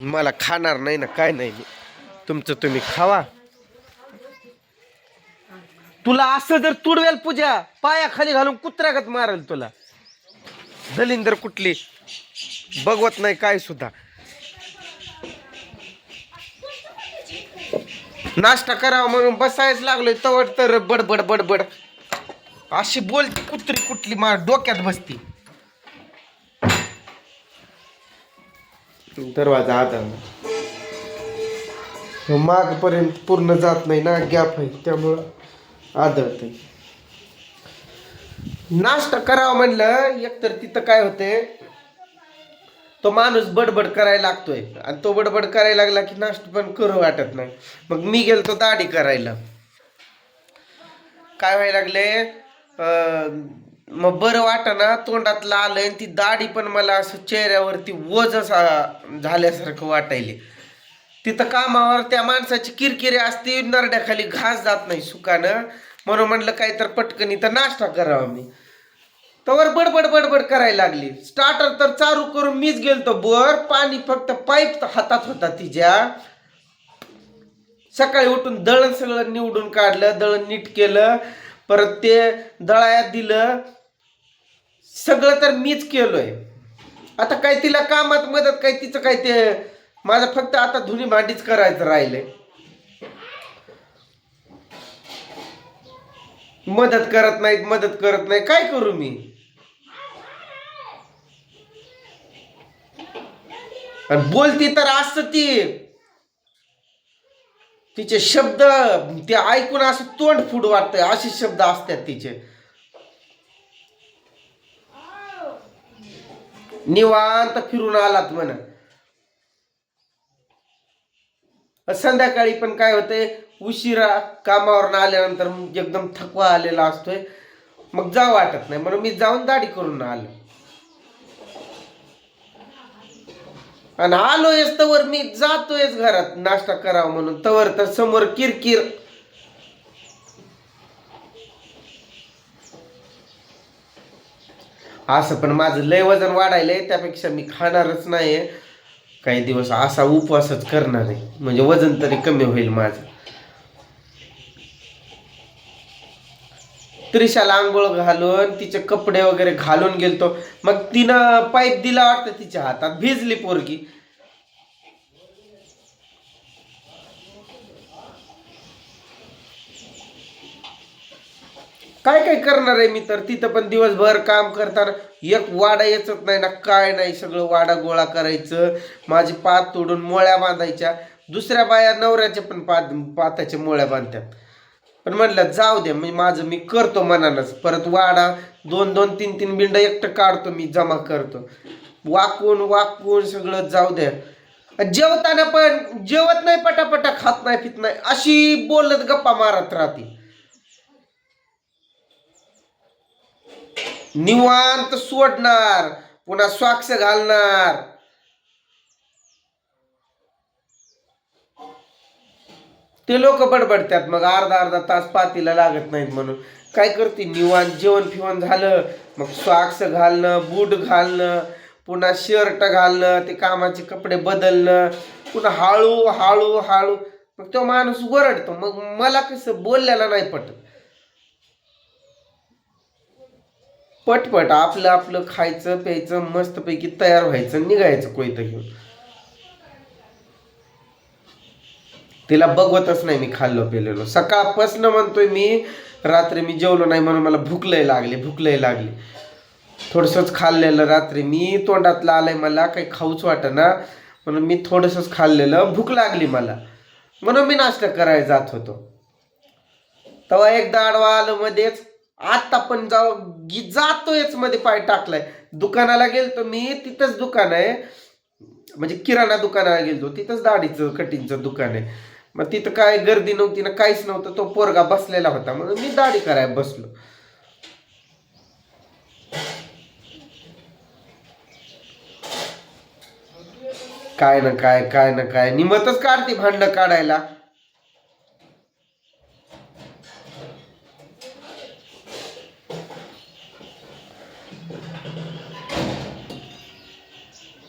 मला खाणार नाही ना काय नाही. तुमचं तुम्ही खावा. तुला असं जर तुडवेल पूजा पायाखाली घालून कुत्र्यागत मारेल तुला. दलिंदर कुठली? बघवत नाही काय सुद्धा. नाश्ता करावा म्हणून बसायच लागलोय तवड तर बडबड बडबड. अशी बोलती कुत्री कुठली मार डोक्यात बसती. दरवाजा आता मागपर्यंत पूर्ण जात नाही ना गॅप आहे. त्यामुळं आदळते नाश्ता करावा म्हणलं एकतर तिथं काय होते तो माणूस बडबड करायला लागतोय. आणि तो बडबड करायला लागला की नाश्ता पण करू वाटत नाही. मग मी गेलो तो दाढी करायला. काय व्हायला लागले? मग बरं वाटना तोंडात आलं आणि ती दाढी पण मला असं चेहऱ्यावरती वज असा झाल्यासारखं वाटायले. तिथं कामावर त्या माणसाची किरकिरी असते नरड्याखाली घास जात नाही सुकानं. म्हणून म्हणलं काय तर पटकन इथं नाश्ता करावा मी. तवर बडबड बडबड करायला लागली. स्टार्टर तर चालू करून मीच गेलतो बर पाणी फक्त पाईप हातात होता तिच्या. सकाळी उठून दळण सगळं निवडून काढलं दळण नीट केलं परत ते दळायात दिलं. सगळं तर मीच केलोय. आता काय तिला कामात मदत काय तिचं काय ते माझं फक्त आता धुनी भांडीच करायचं राहिलंय. मदत करत नाहीत मदत करत नाही काय करू मी? बोलती तर असत ती तिचे शब्द ते ऐकून असं तोंड फुड वाटतंय असे शब्द असतात तिचे. निवांत फिरून आलात म्हणा. संध्याकाळी पण काय होतंय उशिरा कामावरून आल्यानंतर मग एकदम थकवा आलेला असतोय. मग जा वाटत नाही म्हणून मी जाऊन दाढी करून आलो. आणि आलोयच तवर मी जातोयच घरात नाश्ता करावा म्हणून. तवर तर समोर किरकिर असं पण माझं लय वजन वाढायलंय त्यापेक्षा मी खाणारच नाहीये. काही दिवस असा उपवासच करणार आहे. म्हणजे वजन तरी कमी होईल माझं. त्रिशाला आंघोळ घालून तिचे कपडे वगैरे घालून गेलतो. मग तिनं पाईप दिला वाटतं तिच्या हातात भिजली पोरगी. काय काय करणार आहे मी तर? तिथं पण दिवसभर काम करताना एक वाडा येचत नाही ना काय नाही. सगळं वाडा गोळा करायचं माझी पात तोडून मोळ्या बांधायच्या. दुसऱ्या बाया नवऱ्याच्या पण पात पाताच्या मोळ्या बांधतात. पण म्हणलं जाऊ द्या मी माझं मी करतो मनानच. परत वाडा दोन दोन तीन तीन बिंड एकटं काढतो मी जमा करतो. वाकून वाकून सगळं जाऊ द्या जेवताना पण जेवत नाही पटापटा खात नाही पित नाही अशी बोलत गप्पा मारत राहते. निवांत सोडणार पुन्हा स्वाक्ष घालणार. ते लोक बडबडतात मग अर्धा अर्धा तास पातीला लागत नाहीत म्हणून. काय करते? निवांत जेवण फिवण झालं मग स्वाक्स घालणं बूट घालणं पुन्हा शर्ट घालणं ते कामाचे कपडे बदलणं पुन्हा हळू हळू हळू. मग तो माणूस वरडतो मग मला कसं बोलल्याला नाही पटत. पटपट आपलं आपलं खायचं प्यायचं मस्तपैकी तयार व्हायचं निघायचं कोयतं घेऊन तिला बघवतच नाही मी खाल्लो पेलेलो. सकाळपासनं म्हणतोय मी रात्री मी जेवलो नाही म्हणून मला भूक लय लागली भूक लय लागली. थोडंसंच खाल्लेलं रात्री. मी तोंडातलं आलंय मला काही खाऊच वाटेना. म्हणून मी थोडंसंच खाल्लेलं भूक लागली मला. म्हणून मी नाश्ता करायला जात होतो. तेव्हा एकदा आडवा आलं मध्येच आता पण जाऊ गी- जातोयच मध्ये पाय टाकलाय. दुकानाला गेलतो मी तिथंच दुकान आहे. म्हणजे किराणा दुकानाला गेलतो तिथंच दाढीचं कटिंगचं दुकान आहे. मग तिथं काय गर्दी नव्हती ना काहीच नव्हतं तो पोरगा बसलेला होता. म्हणून मी दाढी करायला बसलो. काय ना काय काय ना काय निमतच काढते भांडणं काढायला.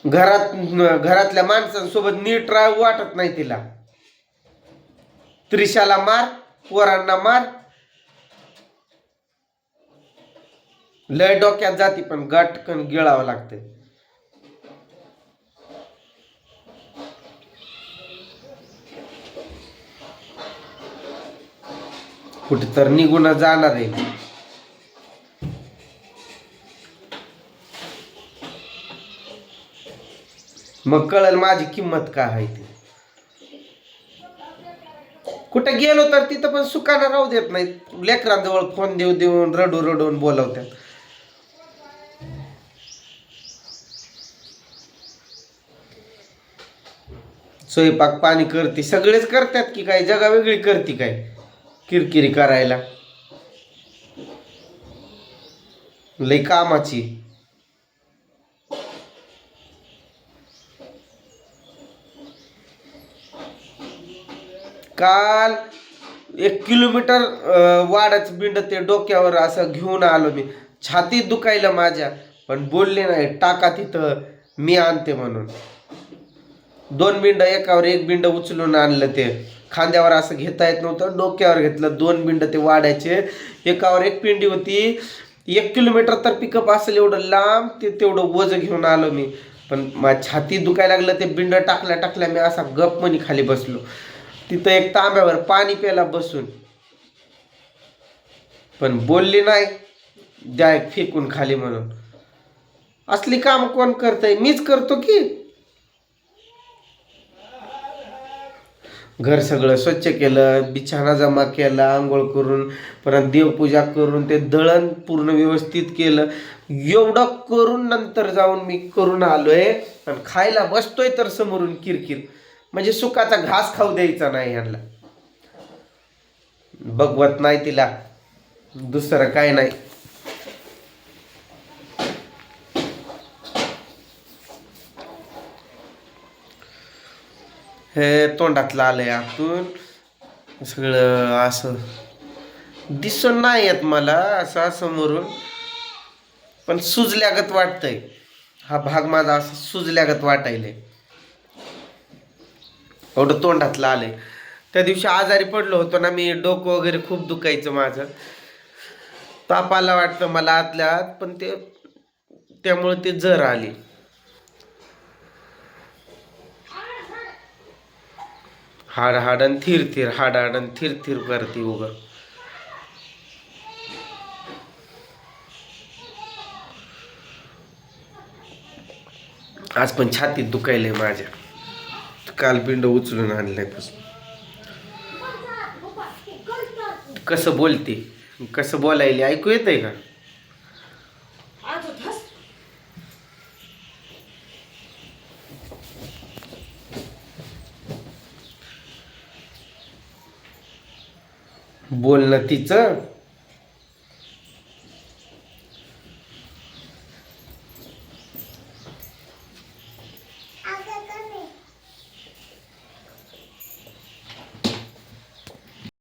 घरात घरातल्या माणसांसोबत नीट राहावं वाटत नाही तिला. त्रिशाला मार पोरांना मार. लय डोक्यात जाती पण गटकन गिळावं लागते कुठे तर निघून जाणार आहे. मग कळल माझी किंमत काय आहे ती. कुठे गेलो तर तिथं पण सुखाना राहू देत नाही लेकरांजवळ फोन देऊ देऊन रडू रडून बोलवतात. स्वयंपाक पाणी करते सगळेच करतात की काय? जगा वेगळी करते काय? किरकिरी करायला. लई कामाची. काल एक किलोमीटर वाढच बिंड ते डोक्यावर असं घेऊन आलो मी. छाती दुखायला माझ्या पण बोलले नाही टाका तिथं मी आणते म्हणून. दोन बिंड एकावर एक बिंड उचलून आणलं ते. खांद्यावर असं घेता येत नव्हतं डोक्यावर घेतलं दोन बिंड ते वाढायचे. एकावर एक पिंडी होती. एक किलोमीटर तर पिकअप असेल एवढं लांब ते तेवढं वजं घेऊन आलो मी. पण माझ्या छाती दुखायला लागलं ते बिंड टाकल्या टाकल्या मी असा गप मनी खाली बसलो. तिथं एक तांब्यावर पाणी प्यायला बसून. पण बोलली नाही. द्या एक फेकून खाली म्हणून. असली काम कोण करतंय? मीच करतो की? घर सगळं स्वच्छ केलं बिछाना जमा केला आंघोळ करून परत देवपूजा करून ते दळण पूर्ण व्यवस्थित केलं. एवढं करून नंतर जाऊन मी करून आलोय. आणि खायला बसतोय तर समोरून किरकिर. म्हणजे सुखाचा घास खाऊ द्यायचा नाही यांना भगवत नाही तिला. दुसरं काय नाही. हे तोंडातलं आलंय आतून. सगळं असं. दिसून नाही येत मला असं समोरून. पण सुजल्यागत वाटतंय. हा भाग माझा असं सुजल्यागत वाटायलाय. एवढं तोंडातलं आहे त्या दिवशी आजारी पडलो होतो ना मी डोकं वगैरे खूप दुखायचं माझं. ताप आला वाटतं मला आतल्या आत पण ते त्यामुळे ते जर आली. हाड हाडन थिर थिर हाड हाडन थिर थिर करते उग. आज पण छातीत दुखायलंय माझ्या. कालपिंड उचलून आणलंयपासून कसं बोलते? कसं बोलायले? ऐकू येतंय का? बोलणं तिचं?